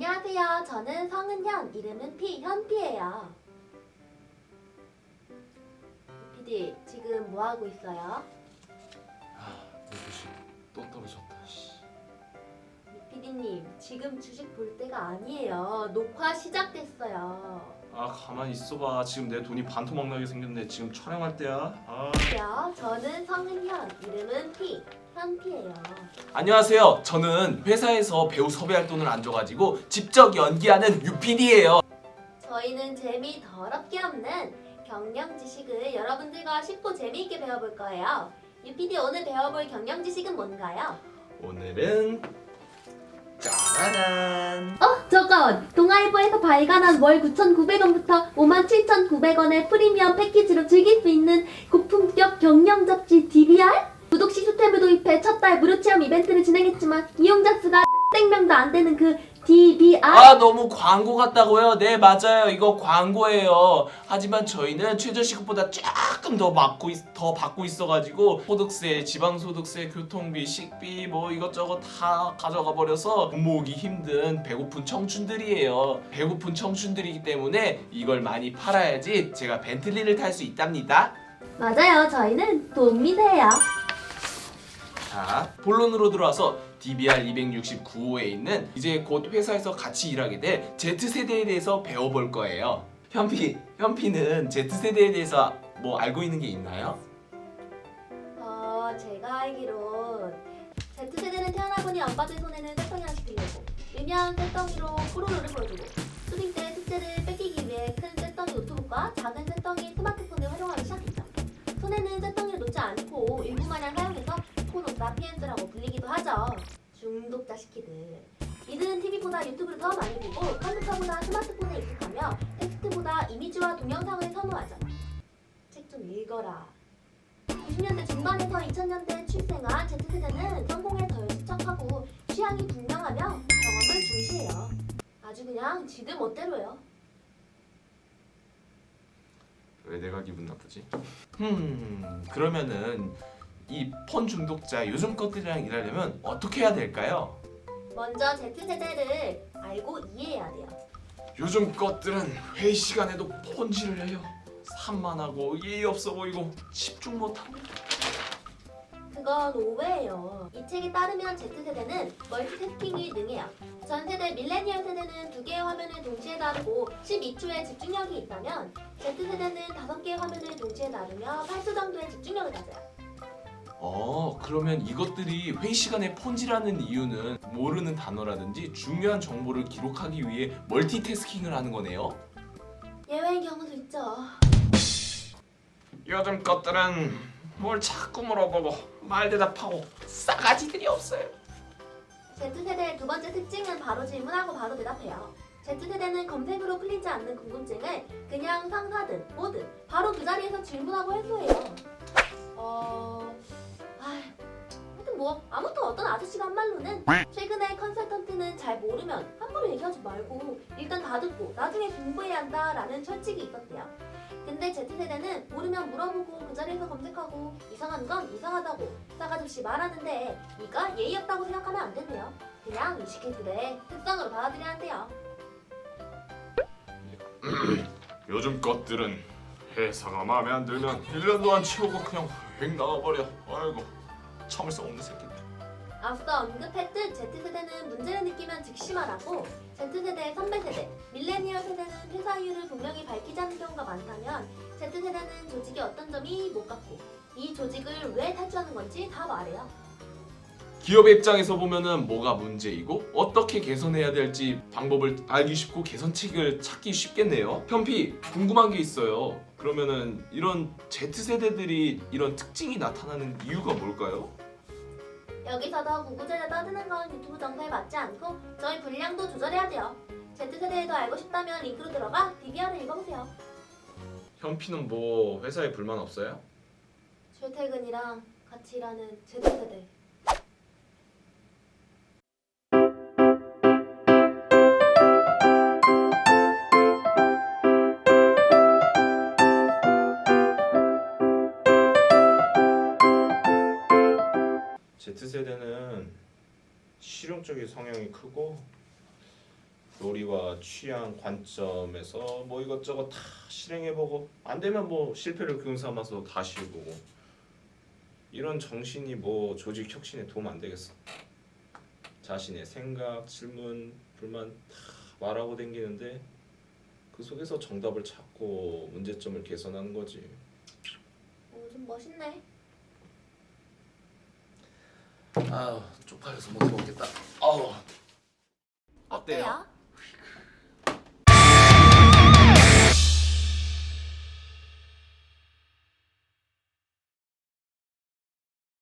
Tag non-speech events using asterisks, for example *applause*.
안녕하세요. 저는 성은현, 이름은 피, 현피예요. PD, 지금 뭐 하고 있어요? 아, 내 주식 또 떨어졌다. 씨. PD님, 지금 주식 볼 때가 아니에요. 녹화 시작됐어요. 아 가만히 있어봐. 지금 내 돈이 반토막 나게 생겼네. 지금 촬영할 때야. 아. 요 저는 성은현, 이름은 피, 현피예요. 안녕하세요. 저는 회사에서 배우 섭외할 돈을 안 줘가지고 직접 연기하는 유PD예요. 저희는 재미 더럽게 없는 경영 지식을 여러분들과 쉽고 재미있게 배워볼 거예요. UPD 오늘 배워볼 경영 지식은 뭔가요? 오늘은 짜라란. 어, 저건 동아일보에서 발간한 월 9,900원부터 57,900원의 프리미엄 패키지로 즐길 수 있는 고품격 경영 잡지 DBR? 구독 시스템을 도입해 첫 달 무료 체험 이벤트를 진행했지만 이용자 수가 *laughs* 땡명도 안 되는 그 DBR? 아 너무 광고 같다고요? 네 맞아요. 이거 광고예요. 하지만 저희는 최저 시급보다 조금 더 받고 있, 더 받고 있어가지고 소득세, 지방소득세, 교통비, 식비 뭐 이것저것 다 가져가 버려서 돈 모으기 힘든 배고픈 청춘들이에요. 배고픈 청춘들이기 때문에 이걸 많이 팔아야지 제가 벤틀리를 탈 수 있답니다. 맞아요. 저희는 돈미세예요. 자, 본론으로 들어와서 DBR 269호에 있는 이제 곧 회사에서 같이 일하게 될 Z세대에 대해서 배워볼 거예요. 현피, 현피는 Z세대에 대해서 뭐 알고 있는 게 있나요? 어, 제가 알기론 Z세대는 태어나보니 아빠들 손에는 쇳덩이 하나씩 들려고 일면 쇳덩이로 뽀로로를 보여주고 초딩 때 숙제를 뺏기기 위해 큰 쇳덩이 노트북과 작은 쇳덩이 스마트폰을 활용하기 시작했죠. 손에는 쇳덩이를 놓지 않고 일부마냥 사용해서 폰오사피엔스라고 불리기도 하죠. 중독자 시키들. 이들은 TV보다 유튜브를 더 많이 보고 컴퓨터보다 스마트폰에 익숙하며 텍스트보다 이미지와 동영상을 선호하죠. 책 좀 읽어라. 90년대 중반에서 2000년대 출생한 Z세대는 성공에 덜 집착하고 취향이 분명하며 경험을 중시해요. 아주 그냥 지들 멋대로예요. 왜 내가 기분 나쁘지? 음, 그러면은 이 폰 중독자 요즘 것들이랑 일하려면 어떻게 해야 될까요? 먼저 Z세대를 알고 이해해야 돼요. 요즘 것들은 회의 시간에도 폰질을 해요. 산만하고 예의 없어 보이고 집중 못하고 그건 오해예요. 이 책에 따르면 Z세대는 멀티태스킹이 능해요. 전 세대 밀레니얼 세대는 두 개의 화면을 동시에 다루고 12초의 집중력이 있다면 Z세대는 다섯 개의 화면을 동시에 다루며 8초 정도의 집중력을 가져요. 어, 그러면 이것들이 회의 시간에 폰지라는 이유는 모르는 단어라든지 중요한 정보를 기록하기 위해 멀티태스킹을 하는 거네요. 예외인 경우도 있죠. 요즘 것들은 뭘 자꾸 물어보고 말 대답하고 싸가지들이 없어요. Z세대의 두 번째 특징은 바로 질문하고 바로 대답해요. Z세대는 검색으로 풀리지 않는 궁금증을 그냥 상사든 뭐든 바로 그 자리에서 질문하고 해소해요. 어... 아, 뭐 아무튼 어떤 아저씨가 한 말로는 최근에 컨설턴트는 잘 모르면 함부로 얘기하지 말고 일단 다 듣고 나중에 공부해야 한다라는 철칙이 있었대요. 근데 Z세대는 모르면 물어보고 그 자리에서 검색하고 이상한 건 이상하다고 싸가지 없이 말하는데 이가 예의 없다고 생각하면 안 된대요. 그냥 이식해들의 특성으로 받아들여야 한대요. *clears throat* 요즘 것들은 회사가 마음에 안 들면 1년 동안 치우고 그냥 휙 나가버려. 아이고 참을 수 없는 새끼들. 앞서 언급했듯 Z세대는 문제를 느끼면 즉시 말하고 Z세대의 선배 세대, 밀레니얼 세대는 회사 이유를 분명히 밝히지 않는 경우가 많다면 Z세대는 조직의 어떤 점이 못 갖고 이 조직을 왜 탈주하는 건지 다 말해요. 기업의 입장에서 보면은 뭐가 문제이고 어떻게 개선해야 될지 방법을 알기 쉽고 개선책을 찾기 쉽겠네요. 현피 궁금한 게 있어요. 그러면은 이런 Z 세대들이 이런 특징이 나타나는 이유가 뭘까요? 여기서도 구구절절 떠드는 건 유튜브 정서에 맞지 않고 저희 분량도 조절해야 돼요. Z세대에 더 알고 싶다면 링크로 들어가 DBR을 읽어보세요. 현피는 뭐 회사에 불만 없어요? 출퇴근이랑 같이 일하는 Z세대. 실용적인 성향이 크고 요리와 취향 관점에서 뭐 이것저것 다 실행해보고 안 되면 뭐 실패를 교훈 삼아서 다시 해보고 이런 정신이 뭐 조직 혁신에 도움 안 되겠어. 자신의 생각, 질문, 불만 다 말하고 댕기는데 그 속에서 정답을 찾고 문제점을 개선하는 거지. 오, 좀 멋있네. 아 쪽팔려서 못 해먹겠다. 아우 어때요? 어때요?